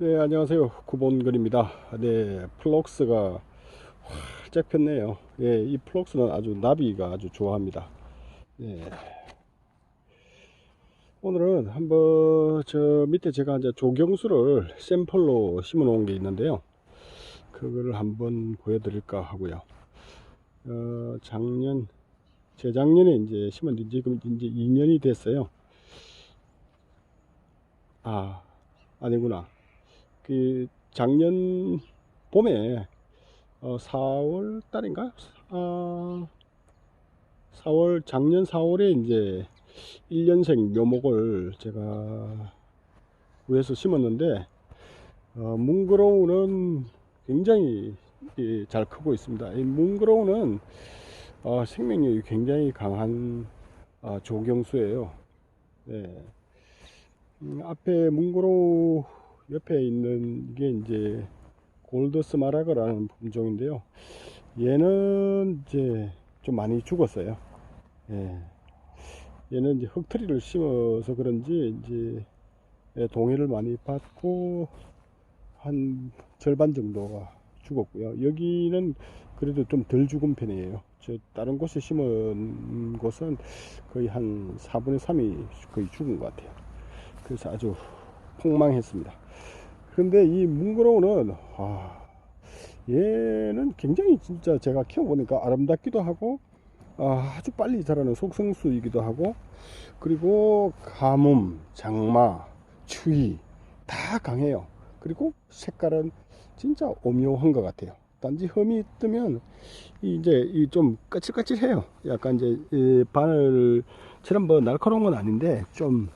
네, 안녕하세요. 구본근입니다. 네, 플럭스가 활짝 폈네요. 예, 이 플럭스는 아주 나비가 아주 좋아합니다. 네. 오늘은 한번 저 밑에 제가 이제 조경수를 샘플로 심어 놓은 게 있는데요. 그거를 한번 보여드릴까 하고요. 어, 작년, 재작년에 이제 지 지금 이제 2년이 됐어요. 아, 아니구나. 그 작년 봄에 어, 4월 달인가? 아, 4월 작년 4월에 이제 1년생 묘목을 제가 구해서 심었는데 어, 뭉그러우는 굉장히 예, 잘 크고 있습니다. 이 뭉그러우는 어, 생명력이 굉장히 강한 아, 조경수예요. 네. 음, 앞에 뭉그로우 옆에 있는 게 이제 골드 스마라그라는 품종인데요. 얘는 이제 좀 많이 죽었어요. 예. 얘는 이제 흙트리를 심어서 그런지 이제 예, 동해를 많이 받고 한 절반 정도가 죽었고요. 여기는 그래도 좀 덜 죽은 편이에요. 저 다른 곳에 심은 곳은 거의 한 4분의 3이 거의 죽은 것 같아요. 그래서 아주 폭망했습니다. 근데 이 뭉그로우는 아, 얘는 굉장히 진짜 제가 키워보니까 아름답기도 하고 아, 아주 빨리 자라는 속성수이기도 하고 그리고 가뭄, 장마, 추위 다 강해요. 그리고 색깔은 진짜 오묘한 것 같아요. 단지 흠이 뜨면 이제 이좀 까칠까칠해요. 약간 이제 이 바늘처럼 뭐 날카로운 건 아닌데 좀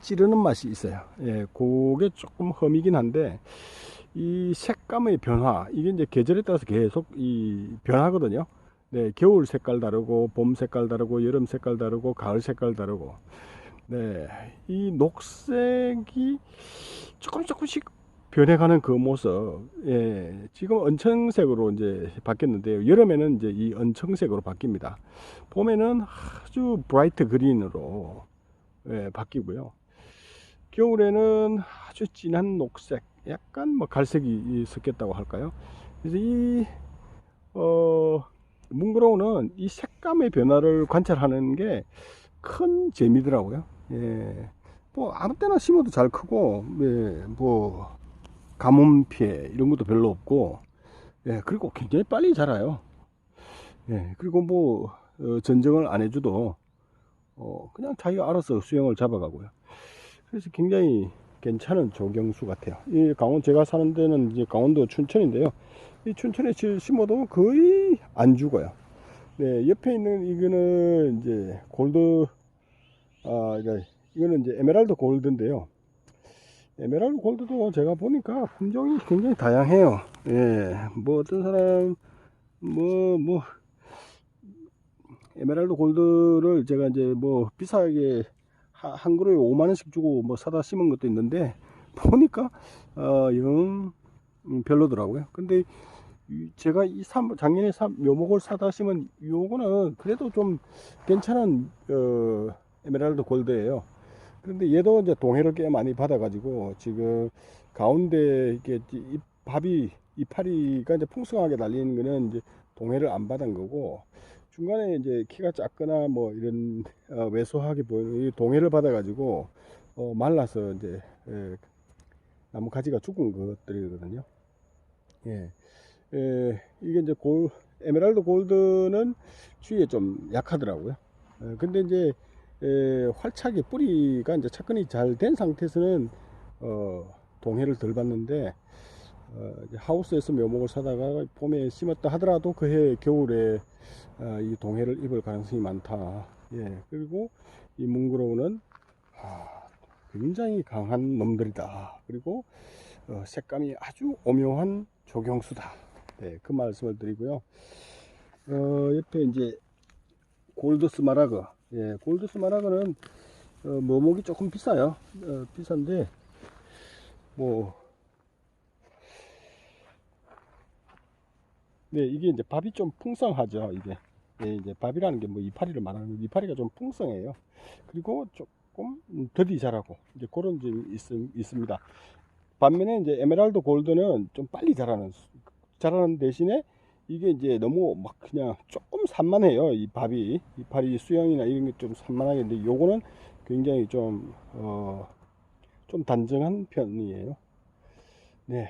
찌르는 맛이 있어요. 예, 그게 조금 험이긴 한데 이 색감의 변화 이게 이제 계절에 따라서 계속 이 변하거든요. 네, 겨울 색깔 다르고 봄 색깔 다르고 여름 색깔 다르고 가을 색깔 다르고 네, 이 녹색이 조금 조금씩 변해가는 그 모습, 예, 지금 은청색으로 이제 바뀌었는데요. 여름에는 이제 이 은청색으로 바뀝니다. 봄에는 아주 브라이트 그린으로 예, 바뀌고요. 겨울에는 아주 진한 녹색, 약간 뭐 갈색이 섞였다고 할까요? 그래서 이, 어, 뭉그로우는 이 색감의 변화를 관찰하는 게 큰 재미더라고요. 예. 뭐, 아무 때나 심어도 잘 크고, 예, 뭐, 가뭄 피해, 이런 것도 별로 없고, 예, 그리고 굉장히 빨리 자라요. 예, 그리고 뭐, 어, 전정을 안 해줘도, 어, 그냥 자기가 알아서 수영을 잡아가고요. 그래서 굉장히 괜찮은 조경수 같아요. 이 강원 제가 사는 데는 이제 강원도 춘천인데요. 이 춘천에 심어도 거의 안 죽어요. 네, 옆에 있는 이거는 이제 골드 아 이거 이거는 이제 에메랄드 골드인데요. 에메랄드 골드도 제가 보니까 품종이 굉장히 다양해요. 예, 뭐 어떤 사람 뭐뭐 에메랄드 골드를 제가 이제 뭐 비싸게 한 그루에 5만 원씩 주고 뭐 사다 심은 것도 있는데 보니까 어영 음, 별로더라고요. 근데 제가 이 삼, 작년에 삼, 묘목을 사다 심은 요거는 그래도 좀 괜찮은 어, 에메랄드 골드예요. 그런데 얘도 이제 동해를 꽤 많이 받아 가지고 지금 가운데 이게 이 밥이 이파리가 이제 풍성하게 달리는 거는 이제 동해를 안 받은 거고 중간에 이제 키가 작거나 뭐 이런 어, 왜소하게 보이는 이 동해를 받아 가지고 어, 말라서 이제 예, 나무 가지가 죽은 것들이거든요. 예, 예, 이게 이제 골 에메랄드 골드는 주위에 좀 약하더라고요. 예, 근데 이제 예, 활착이 뿌리가 이제 착근이 잘 된 상태에서는 어, 동해를 덜 받는데 어, 하우스에서 묘목을 사다가 봄에 심었다 하더라도 그 해 겨울에 어, 이 동해를 입을 가능성이 많다. 예, 그리고 이 뭉그로우는 아, 굉장히 강한 놈들이다. 그리고 어, 색감이 아주 오묘한 조경수다. 네, 그 말씀을 드리고요. 어, 옆에 이제 골드스 마라그. 예, 골드스 마라그는 어, 묘목이 조금 비싸요. 어, 비싼데 뭐 네, 이게 이제 밥이 좀 풍성하죠, 이게. 예, 이제 밥이라는 게 뭐 이파리를 말하는 이파리가 좀 풍성해요. 그리고 조금 더디 자라고 이제 그런 점이 있, 있습니다. 반면에 이제 에메랄드 골드는 좀 빨리 자라는 자라는 대신에 이게 이제 너무 막 그냥 조금 산만해요. 이 밥이 이 발이 수영이나 이런 게 좀 산만하게 근데 요거는 굉장히 좀 어, 좀 단정한 편이에요. 네.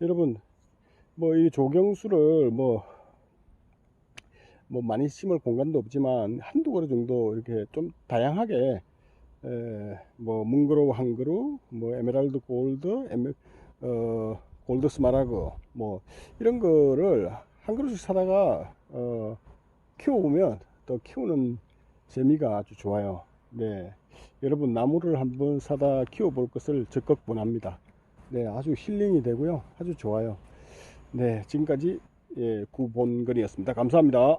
여러분 뭐 이 조경수를 뭐 뭐 많이 심을 공간도 없지만 한두 그루 정도 이렇게 좀 다양하게 에, 뭐 뭉그로우 한 그루, 뭐 에메랄드 골드, 에메, 어, 골드 스마라그 뭐 이런 거를 한 그루씩 사다가 어, 키워보면 또 키우는 재미가 아주 좋아요. 네, 여러분 나무를 한번 사다 키워볼 것을 적극 권합니다. 네, 아주 힐링이 되고요, 아주 좋아요. 네, 지금까지 예, 구본건이었습니다. 감사합니다.